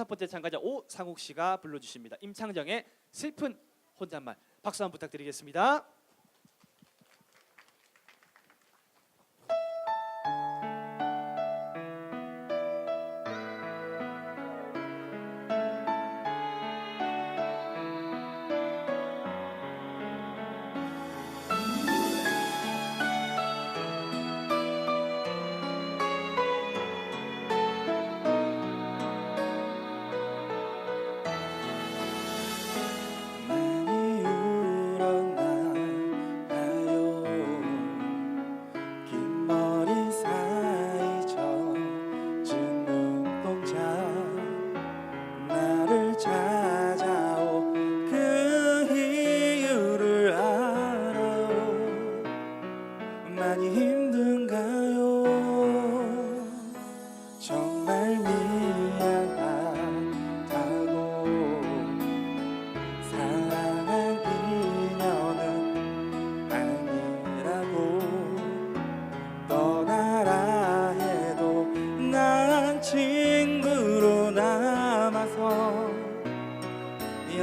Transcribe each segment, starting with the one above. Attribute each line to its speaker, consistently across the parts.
Speaker 1: 다섯 번째 참가자 오상욱 씨가 불러주십니다. 임창정의 슬픈 혼잣말 박수 한번 부탁드리겠습니다.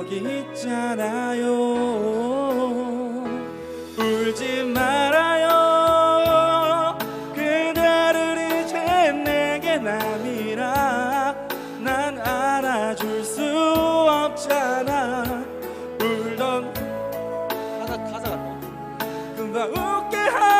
Speaker 2: 여기 있잖아요. 울지 말아요. 그대를 이제 내게 남이라. 난 알아줄 수 없잖아. 울던
Speaker 1: 가사 가사가
Speaker 2: 금방 웃게 하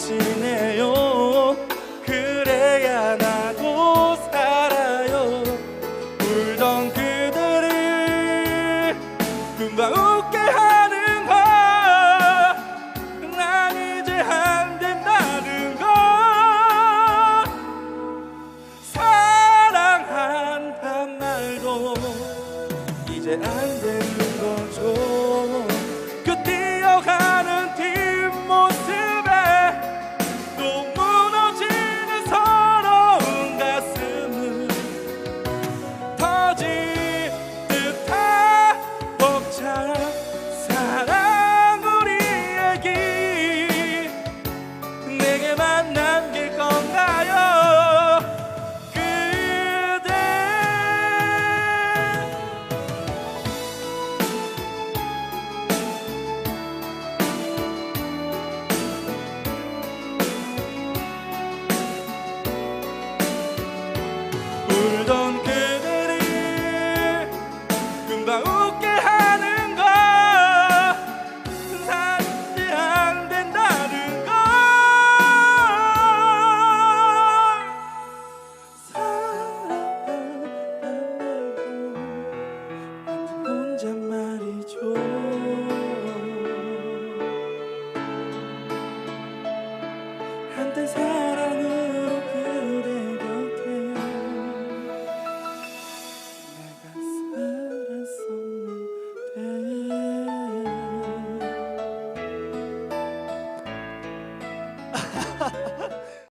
Speaker 2: 지내요. 그래야 나도 살아요. 울던 그대를 금방 웃게 하는 걸난 이제 안 된다는 걸 사랑한단 말도 이제 안